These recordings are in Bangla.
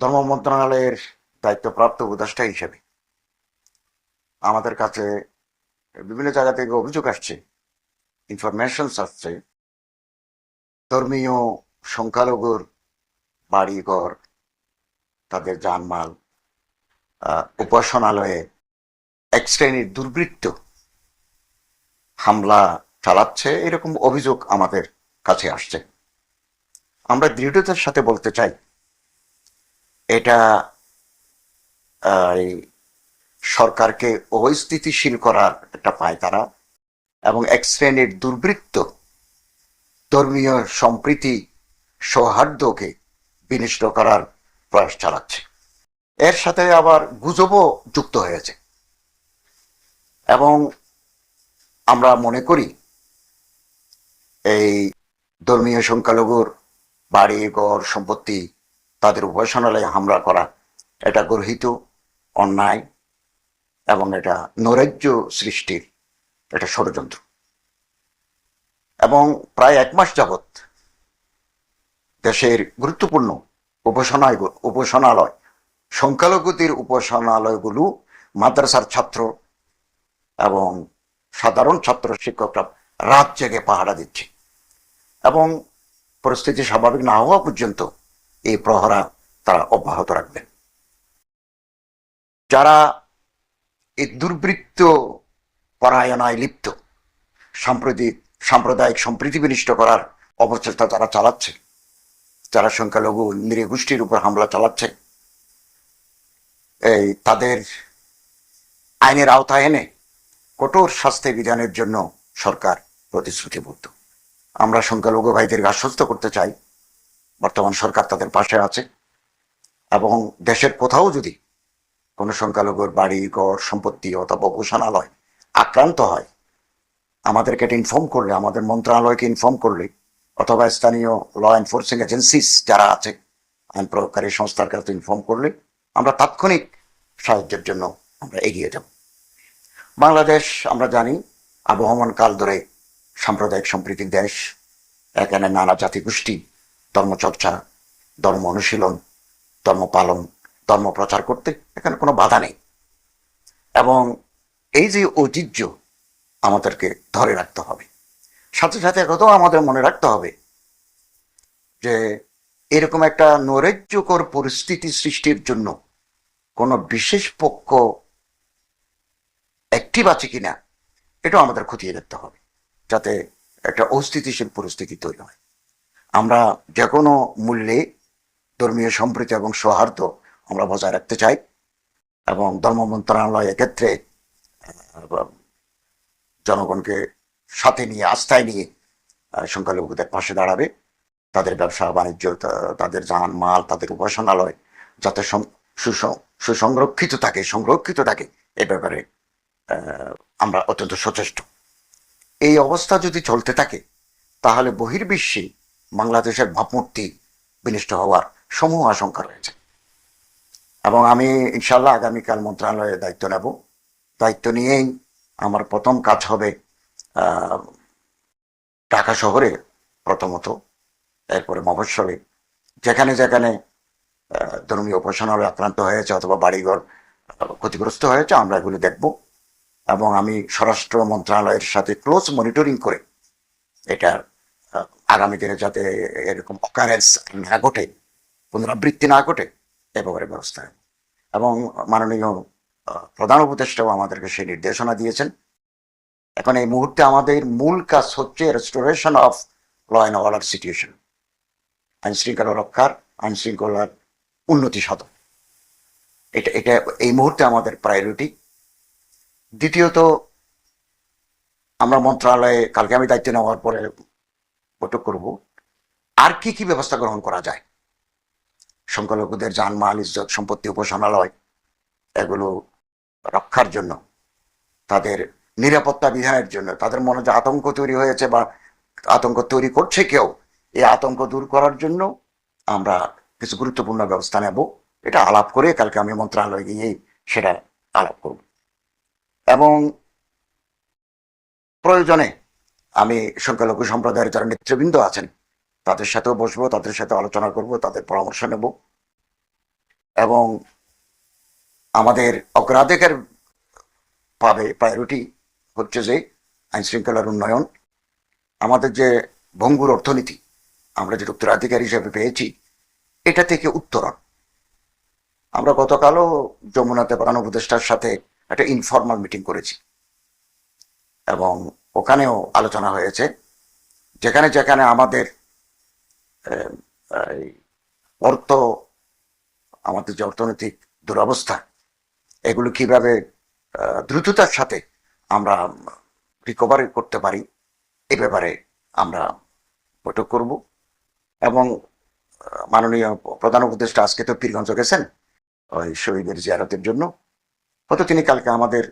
ধর্ম মন্ত্রণালয়ের দায়িত্বপ্রাপ্ত উপদেষ্টা হিসেবে আমাদের কাছে বিভিন্ন জায়গা থেকে অভিযোগ আসছে ইনফরমেশন আসছে, ধর্মীয় সংখ্যালঘুর বাড়িঘর, তাদের জানমাল উপাসনালয়ে এক শ্রেণির দুর্বৃত্ত হামলা চালাচ্ছে এরকম অভিযোগ আমাদের কাছে আসছে। আমরা দৃঢ়তার সাথে বলতে চাই এটা সরকারকে অস্থিতিশীল করার একটা পায় তারা এবং এক শ্রেণির দুর্বৃত্ত ধর্মীয় সম্প্রীতি সৌহার্দ্যকে বিনষ্ট করার প্রয়াস চালাচ্ছে। এর সাথে আবার গুজবও যুক্ত হয়েছে। এবং আমরা মনে করি, এই ধর্মীয় সংখ্যালঘুর বাড়ি, ঘর, সম্পত্তি তাদের উপাসনালয়ে হামলা করা, এটা গর্হিত অন্যায় এবং এটা নৈরাজ্য সৃষ্টির এটা ষড়যন্ত্র। এবং প্রায় এক মাস যাবৎ দেশের গুরুত্বপূর্ণ উপাসনায় উপাসনালয়, সংখ্যালঘুদের উপাসনালয়গুলো মাদ্রাসার ছাত্র এবং সাধারণ ছাত্র শিক্ষকরা রাত জেগে পাহারা দিচ্ছে। এবং পরিস্থিতি স্বাভাবিক না হওয়া পর্যন্ত এই প্রহরা তারা অব্যাহত রাখবেন। যারা এই দুর্বৃত্ত পরায়ণায় লিপ্ত সাম্প্রতিক সাম্প্রদায়িক সম্প্রীতি বিনিষ্ট করার অপচেষ্টা তারা চালাচ্ছে, যারা সংখ্যালঘু গোষ্ঠীর উপর হামলা চালাচ্ছে, এই তাদের আইনের আওতায় এনে কঠোর শাস্তি বিধানের জন্য সরকার প্রতিশ্রুতিবদ্ধ। আমরা সংখ্যালঘু ভাইদেরকে আশ্বস্ত করতে চাই বর্তমান সরকার তাদের পাশে আছে। এবং দেশের কোথাও যদি কোনো সংখ্যালঘুর বাড়ি, ঘর, সম্পত্তি অথবা উপাসনালয় আক্রান্ত হয়, আমাদেরকে এটা ইনফর্ম করলে, আমাদের মন্ত্রণালয়কে ইনফর্ম করলে, অথবা স্থানীয় ল এনফোর্সিং এজেন্সিস যারা আছে, আইন প্রয়োগকারী সংস্থার কাছে ইনফর্ম করলে আমরা তাৎক্ষণিক সাহায্যের জন্য আমরা এগিয়ে যাব। বাংলাদেশ, আমরা জানি, আবহমান কাল ধরে সাম্প্রদায়িক সম্প্রীতির দেশ, এখানে নানা জাতি গোষ্ঠী ধর্মচর্চা, ধর্ম অনুশীলন, ধর্ম পালন, ধর্ম প্রচার করতে এখানে কোনো বাধা নেই। এবং এই যে ঐতিহ্য আমাদেরকে ধরে রাখতে হবে, সাথে সাথে একথাও আমাদের মনে রাখতে হবে যে এরকম একটা নৈরাজ্যকর পরিস্থিতি সৃষ্টির জন্য কোনো বিশেষ পক্ষ অ্যাক্টিভ আছে কিনা, এটাও আমাদের খতিয়ে দেখতে হবে, যাতে একটা অস্থিতিশীল পরিস্থিতি তৈরি হয়। আমরা যে কোনো মূল্যে ধর্মীয় সম্প্রীতি এবং সৌহার্দ্য আমরা বজায় রাখতে চাই এবং ধর্ম মন্ত্রণালয় এক্ষেত্রে জনগণকে সাথে নিয়ে, আস্থায় নিয়ে সংখ্যালঘুদের পাশে দাঁড়াবে। তাদের ব্যবসা, বাণিজ্য তাদের যান, মাল, তাদের উপাসনালয় যাতে সুসংরক্ষিত থাকে, সংরক্ষিত থাকে, এ ব্যাপারে আমরা অত্যন্ত সচেষ্ট। এই অবস্থা যদি চলতে থাকে, তাহলে বহির্বিশ্বে বাংলাদেশের ভাবমূর্তি বিনষ্ট হওয়ার সমূহ আশঙ্কা রয়েছে। এবং আমি ইনশাল্লাহ আগামীকাল মন্ত্রণালয়ের দায়িত্ব নেব। দায়িত্ব নিয়েই আমার প্রথম কাজ হবে ঢাকা শহরে প্রথমত এরপরে মফস্বলে। যেখানে যেখানে ধর্মীয় উপাসনালয় আক্রান্ত হয়েছে অথবা বাড়িঘর ক্ষতিগ্রস্ত হয়েছে আমরা এগুলো দেখব। এবং আমি স্বরাষ্ট্র মন্ত্রণালয়ের সাথে ক্লোজ মনিটরিং করে এটা আহ, আগামী দিনে যাতে এরকম অকারেন্স না ঘটে, পুনরাবৃত্তি না ঘটে, এ ব্যাপারে ব্যবস্থা। এবং মাননীয় প্রধান উপদেষ্টাও আমাদেরকে সেই নির্দেশনা দিয়েছেন। এখন এই মুহূর্তে আমাদের মূল কাজ হচ্ছে restoration of law and order situation আইন শৃঙ্খলা রক্ষার আইন শৃঙ্খলার উন্নতি সাধন। এটা এটা এই মুহূর্তে আমাদের প্রায়োরিটি দ্বিতীয়ত, আমরা মন্ত্রণালয়ে কালকে আমি দায়িত্ব নেওয়ার পরে বৈঠক করব। আর কি কি ব্যবস্থা গ্রহণ করা যায়? সংখ্যালঘুদের জানমাল, ইজ্জত, সম্পত্তি, উপাসনালয়, এগুলো রক্ষার জন্য, তাদের নিরাপত্তা বিধানের জন্য, তাদের মনে যে আতঙ্ক তৈরি হয়েছে বা আতঙ্ক তৈরি করছে কেউ, এই আতঙ্ক দূর করার জন্য আমরা কিছু গুরুত্বপূর্ণ ব্যবস্থা নেব। এটা আলাপ করে কালকে আমি মন্ত্রণালয়ে গিয়ে সেটা আলাপ করব। এবং প্রয়োজনে আমি সংখ্যালঘু সম্প্রদায়ের যারা নেতৃবৃন্দ আছেন, তাদের সাথেও বসবো, তাদের সাথে আলোচনা করব, তাদের পরামর্শ নেব। এবং আমাদের অগ্রাধিকার পাবে প্রায়োরিটি হচ্ছে যে আইন শৃঙ্খলার উন্নয়ন। আমাদের যে ভঙ্গুর অর্থনীতি, আমরা যে উত্তরাধিকার হিসেবে পেয়েছি, এটা থেকে উত্তরণ। আমরা গতকালও যমুনাতে প্রধান উপদেষ্টার সাথে একটা ইনফর্মাল মিটিং করেছি। এবং ওখানেও আলোচনা হয়েছে। যেখানে যেখানে আমাদের অর্থ, আমাদের যে অর্থনৈতিক দুরবস্থা, এগুলো কীভাবে দ্রুততার সাথে আমরা রিকভারি করতে পারি, এ ব্যাপারে আমরা বৈঠক করব। এবং মাননীয় প্রধান উপদেষ্টা আজকে তো পীরগঞ্জ গেছেন, ওই শহীদের জিয়ারতের জন্য। হয়তো তিনি কালকে আমাদের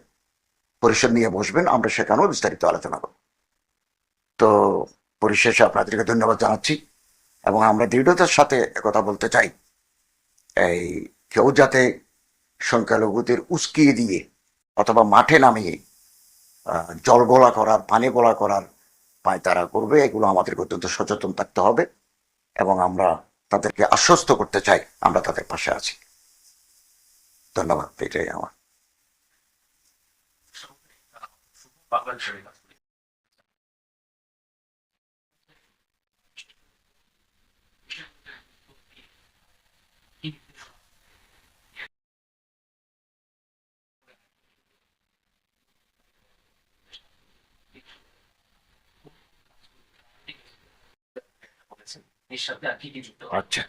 পরিষদ নিয়ে বসবেন, আমরা সেখানেও বিস্তারিত আলোচনা করব। তো পরিশেষে আপনাদেরকে ধন্যবাদ জানাচ্ছি এবং আমরা দৃঢ়তার সাথে কথা বলতে চাই। এই কেউ যাতে সংখ্যালঘুদের উস্কিয়ে দিয়ে অথবা মাঠে নামিয়ে জল গোলা করার, পানি গোলা করার তারা করবে, এগুলো আমাদেরকে অত্যন্ত সচেতন থাকতে হবে এবং আমরা তাদেরকে আশ্বস্ত করতে চাই, আমরা তাদের পাশে আছি। ধন্যবাদ, এটাই আমার। বাংলাদেশের কাজ এর সাথে আর কি কি যুক্ত আচ্ছা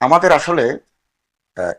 আমাদের আসলে যায়?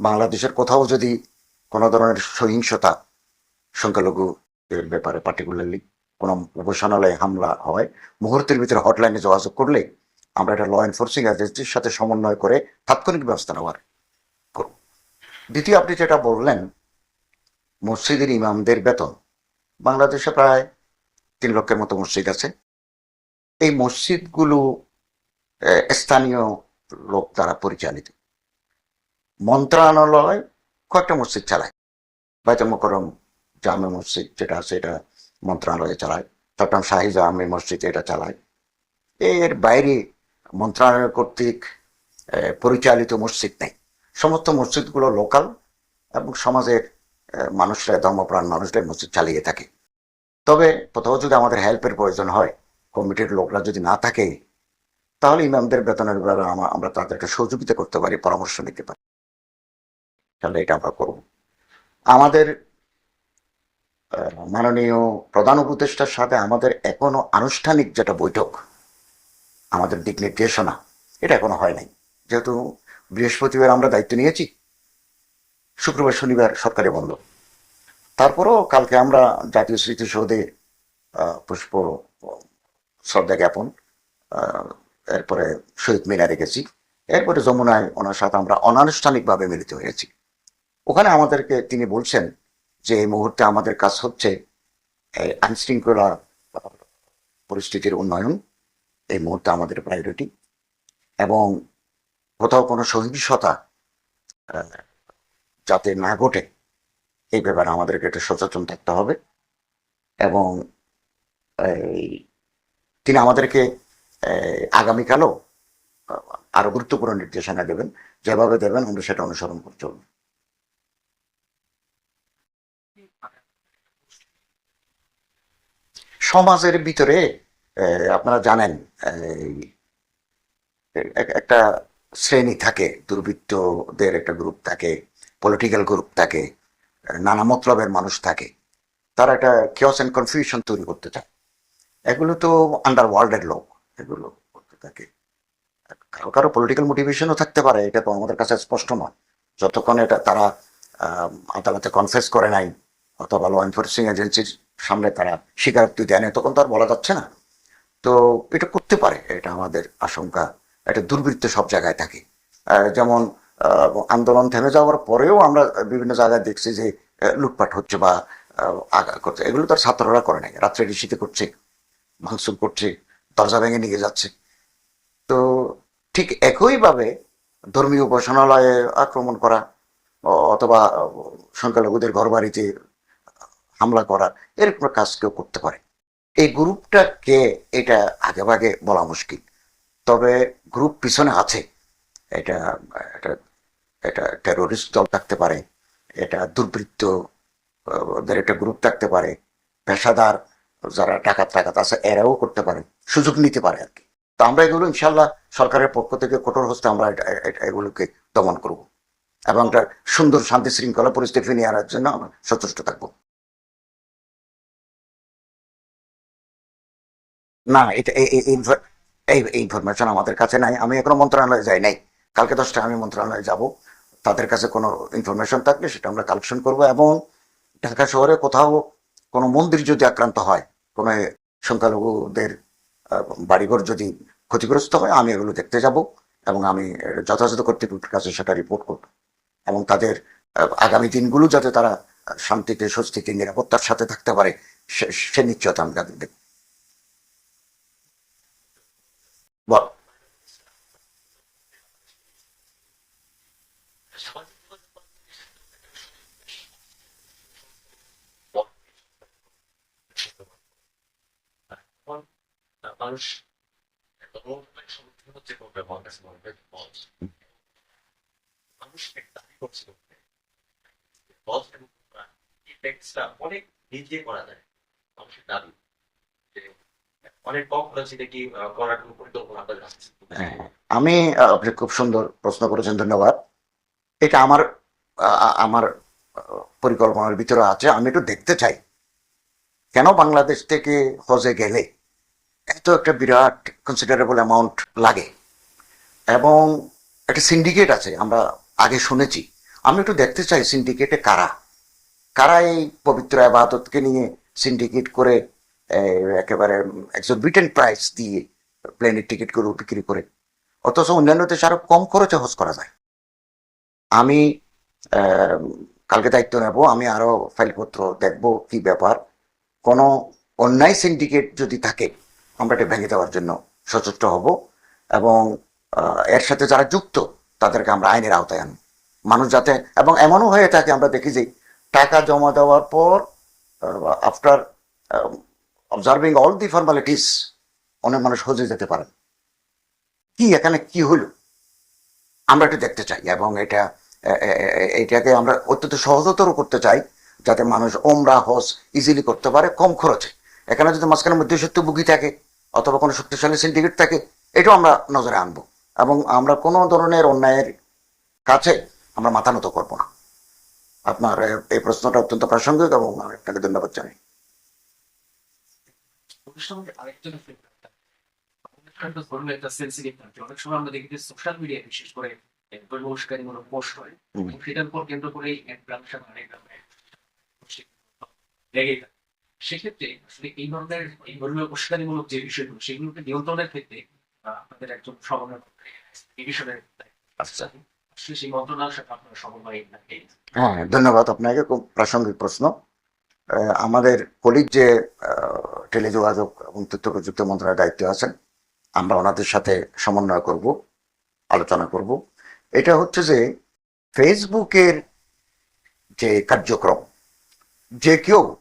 বাংলাদেশের কোথাও যদি কোনো ধরনের সহিংসতা সংখ্যালঘুদের ব্যাপারে পার্টিকুলারলি কোনো উপাসনালয়ে হামলা হয়, মুহূর্তের ভিতরে হটলাইনে যোগাযোগ করলে আমরা একটা ল এনফোর্সিং এজেন্সির সাথে সমন্বয় করে তাৎক্ষণিক ব্যবস্থা নেওয়ার করব। দ্বিতীয় আপনি যেটা বললেন, মসজিদের ইমামদের বেতন। বাংলাদেশে প্রায় তিন লক্ষের মতো মসজিদ আছে। এই মসজিদগুলো স্থানীয় লোক দ্বারা পরিচালিত। মন্ত্রণালয় কয়েকটা মসজিদ চালায়। বাইতুল মোকরম জামে মসজিদ যেটা আছে এটা মন্ত্রণালয়ে চালায়, চট্টগ্রাম শাহী জামে মসজিদ এটা চালায়। এর বাইরে মন্ত্রণালয় কর্তৃক পরিচালিত মসজিদ নেই। সমস্ত মসজিদগুলো লোকাল এবং সমাজের মানুষরা, ধর্মপ্রাণ মানুষরা মসজিদ চালিয়ে থাকে। তবে কোথাও যদি আমাদের হেল্পের প্রয়োজন হয় কমিটির লোকরা যদি না থাকে, তাহলে ইমামদের বেতনের ব্যাপারে আমরা তাদেরকে সহযোগিতা করতে পারি, পরামর্শ নিতে পারি। তাহলে এটা আমরা করব। আমাদের মাননীয় প্রধান উপদেষ্টার সাথে আমাদের এখনও আনুষ্ঠানিক যেটা বৈঠক, আমাদের দিক নির্দেশনা, এটা এখনও হয় নাই। যেহেতু বৃহস্পতিবার আমরা দায়িত্ব নিয়েছি, শুক্রবার শনিবার সরকারি বন্ধ। তারপরেও কালকে আমরা জাতীয় স্মৃতিসৌধে পুষ্প শ্রদ্ধা জ্ঞাপন এরপরে শহীদ মিনারে গেছি। এরপরে যমুনায় ওনার সাথে আমরা অনানুষ্ঠানিকভাবে মিলিত হয়েছি। ওখানে আমাদেরকে তিনি বলছেন যে এই মুহূর্তে আমাদের কাজ হচ্ছে আইনশৃঙ্খলা পরিস্থিতির উন্নয়ন। এই মুহূর্তে আমাদের প্রায়োরিটি এবং কোথাও কোনো সহিংসতা যাতে না ঘটে এই ব্যাপারে আমাদেরকে একটু সচেতন থাকতে হবে। এবং তিনি আমাদেরকে আগামীকালও আহ, আরও গুরুত্বপূর্ণ নির্দেশনা দেবেন। যেভাবে দেবেন আমরা সেটা অনুসরণ করে চলব সমাজের ভিতরে আপনারা জানেন একটা শ্রেণি থাকে, দুর্বৃত্তদের একটা গ্রুপ থাকে পলিটিক্যাল গ্রুপ থাকে নানা মতলবের মানুষ থাকে। তারা একটা কিওস অ্যান্ড কনফিউশন তৈরি করতে চায়। এগুলো তো আন্ডার ওয়ার্ল্ডের লোক, এগুলো করতে থাকে। কারও কারও পলিটিক্যাল মোটিভেশনও থাকতে পারে, এটা তো আমাদের কাছে স্পষ্ট নয়। যতক্ষণ এটা তারা আদালতে কনফেস করে নাই, অথবা ল এনফোর্সিং এজেন্সির সামনে তারা স্বীকারোক্তি দেয় নাই, তখন তো আর বলা যাচ্ছে না। তো এটা করতে পারে, এটা আমাদের আশঙ্কা একটা দুর্বৃত্ত সব জায়গায় থাকে। যেমন আন্দোলন থেমে যাওয়ার পরেও আমরা বিভিন্ন জায়গায় দেখছি যে লুটপাট হচ্ছে বা আগা করছে। এগুলো তো আর ছাত্ররা করে নাই, রাত্রে ঋষিতে করছে, ভাঙচুর করছে, দরজা ভেঙে নিয়ে যাচ্ছে। তো ঠিক একইভাবে ধর্মীয় উপাসনালয়ে আক্রমণ করা, অথবা সংখ্যালঘুদের ঘর বাড়িতে হামলা করার এরকম কাজ কেউ করতে পারে। এই গ্রুপটা কে এটা আগে ভাগে বলা মুশকিল। তবে গ্রুপ পিছনে আছে। এটা এটা এটা টেরোরিস্ট দল থাকতে পারে এটা দুর্বৃত্ত আহ, ওদের একটা গ্রুপ থাকতে পারে পেশাদার যারা টাকা টাকাত আছে এরাও করতে পারে সুযোগ নিতে পারে আর কি। তো আমরা এগুলো ইনশাল্লাহ সরকারের পক্ষ থেকে কঠোর হস্তে আমরা এগুলোকে দমন করব। এবং একটা সুন্দর শান্তি শৃঙ্খলা পরিস্থিতি নিয়ে আনার জন্য আমরা সচেষ্ট থাকব। না, এটা এই- এই- এই ইনফর- এই ইনফরমেশন আমাদের কাছে নাই। আমি এখনও মন্ত্রণালয়ে যাই নাই। কালকে দশটায় আমি মন্ত্রণালয়ে যাব। তাদের কাছে কোনো ইনফরমেশন থাকলে সেটা আমরা কালেকশন করব এবং ঢাকা শহরে কোথাও কোনো মন্দির যদি আক্রান্ত হয়, কোনো সংখ্যালঘুদের বাড়িঘর যদি ক্ষতিগ্রস্ত হয়, আমি এগুলো দেখতে যাব এবং আমি যথাযথ কর্তৃপক্ষের কাছে সেটা রিপোর্ট করব এবং তাদের আগামী দিনগুলো যাতে তারা শান্তিতে, স্বস্তিতে, নিরাপত্তার সাথে থাকতে পারে, সে- নিশ্চয়তা আমি তাদের দেব বল সামাজিক যোগাযোগ মাধ্যমে মানুষ গণমাধ্যমের সম্মুখীন হচ্ছে করবে আমার কাছে মনে হয় বল মানুষ একটা দাবি হ্যাঁ, আমি আপনি খুব সুন্দর প্রশ্ন করেছেন ধন্যবাদ। এটা আমার আমার পরিকল্পনার ভিতরে আছে আমি একটু দেখতে চাই। কেন বাংলাদেশ থেকে হজে গেলে এত একটা বিরাট কনসিডারেবল অ্যামাউন্ট লাগে? এবং একটা সিন্ডিকেট আছে আমরা আগে শুনেছি। আমি একটু দেখতে চাই সিন্ডিকেটে কারা। কারা এই পবিত্র আবাদতকে নিয়ে সিন্ডিকেট করে একেবারে ব্রিটেন প্রাইস দিয়ে প্লেনের টিকিট করে বিক্রি করে? অথচ অন্যান্য দেশে আরও কম খরচে হজ করা যায়। আমি কালকে দায়িত্ব নেব, আমি আরও ফাইলপত্র দেখব কি ব্যাপার। কোনো অন্যায় সিন্ডিকেট যদি থাকে, আমরা এটা ভেঙে দেওয়ার জন্য সচেষ্ট হব এবং এর সাথে যারা যুক্ত তাদেরকে আমরা আইনের আওতায় আনব মানুষ যাতে, এবং এমনও হয়ে থাকে, আমরা দেখি যে টাকা জমা দেওয়ার পর after observing all the formalities অনেক মানুষ হজে যেতে পারেন কি, এখানে কি হলো? আমরা এটা দেখতে চাই, এবং এটা এটাকে আমরা অত্যন্ত সহজতর করতে চাই, যাতে মানুষ ওমরা, হজ ইজিলি করতে পারে কম খরচে। এখানে যদি মাঝখানে মধ্যসত্ত্ব বুকি থাকে, অথবা কোনো শক্তিশালী সিন্ডিকেট থাকে, এটাও আমরা নজরে আনব। এবং আমরা কোনো ধরনের অন্যায়ের কাছে আমরা মাথা নত করব না। আপনার এই প্রশ্নটা অত্যন্ত প্রাসঙ্গিক এবং আমি আপনাকে ধন্যবাদ জানাই। অনেক সময় আমরা দেখি যে সোশ্যাল মিডিয়া বিশেষ করে পোস্ট হয়। হুম। সেটার উপর কেন্দ্র করেই ব্যবসা সেক্ষেত্রে আসলে এই ধরনের এই ধর্মীয় উস্কানিমূলক যে বিষয়গুলো সেগুলোকে নিয়ন্ত্রণের ক্ষেত্রে আপনাদের একজন সমন্বয় দায়িত্ব। আচ্ছা। হ্যাঁ ধন্যবাদ। আপনাকে খুব প্রাসঙ্গিক প্রশ্ন। আমাদের কলিগ যে টেলিযোগাযোগ এবং তথ্য প্রযুক্তি মন্ত্রণালয়ের দায়িত্বে আছেন আমরা ওনাদের সাথে সমন্বয় করব আলোচনা করব। এটা হচ্ছে যে ফেসবুকের যে কার্যক্রম যে কেউ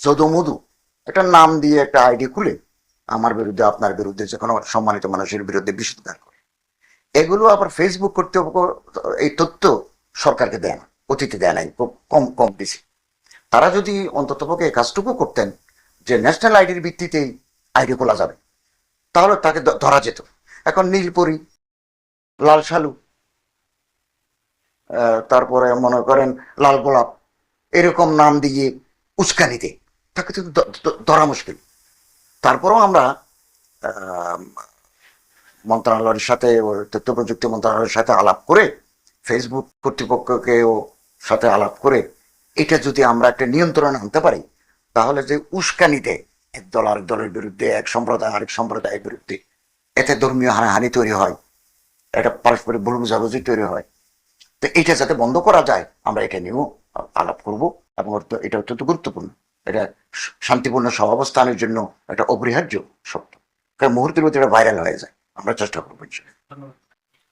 যদুমধু একটা নাম দিয়ে একটা আইডি খুলে আমার বিরুদ্ধে, আপনার বিরুদ্ধে, যে কোনো সম্মানিত মানুষের বিরুদ্ধে বিষোদ্গার করে। এগুলো আবার ফেসবুক কর্তৃপক্ষ এই তথ্য সরকারকে দেয় না, অতীতে দেয় নাই কম কম দিছে তারা যদি অন্ততপক্ষে কাজটুকু করতেন যে ন্যাশনাল আইডির ভিত্তিতেই আইডি খোলা যাবে, তাহলে তাকে ধরা যেত। এখন নীলপরি, লাল শালু তারপরে মনে করেন লাল গোলাপ, এরকম নাম দিয়ে উস্কানিতে তাকে তো ধরা মুশকিল। তারপরেও আমরা মন্ত্রণালয়ের সাথে তথ্য প্রযুক্তি মন্ত্রণালয়ের সাথে আলাপ করে ফেসবুক কর্তৃপক্ষকেও সাথে আলাপ করে, এটা যদি আমরা একটা নিয়ন্ত্রণে আনতে পারি, তাহলে যে উস্কানিতে এক দল আরেক দলের বিরুদ্ধে, এক সম্প্রদায় আরেক সম্প্রদায়ের বিরুদ্ধে, এতে ধর্মীয় হানাহানি তৈরি হয়, এটা পারস্পরিক ভুল বুঝাবুঝি তৈরি হয়, তো এটা যাতে বন্ধ করা যায়, আমরা এটা নিয়েও আলাপ করব, এবং এটা অত্যন্ত গুরুত্বপূর্ণ। এটা শান্তিপূর্ণ সহাবস্থানের জন্য একটা অপরিহার্য শব্দ। কারণ মুহূর্তের মধ্যে এটা ভাইরাল হয়ে যায়। আমরা চেষ্টা করব ধন্যবাদ।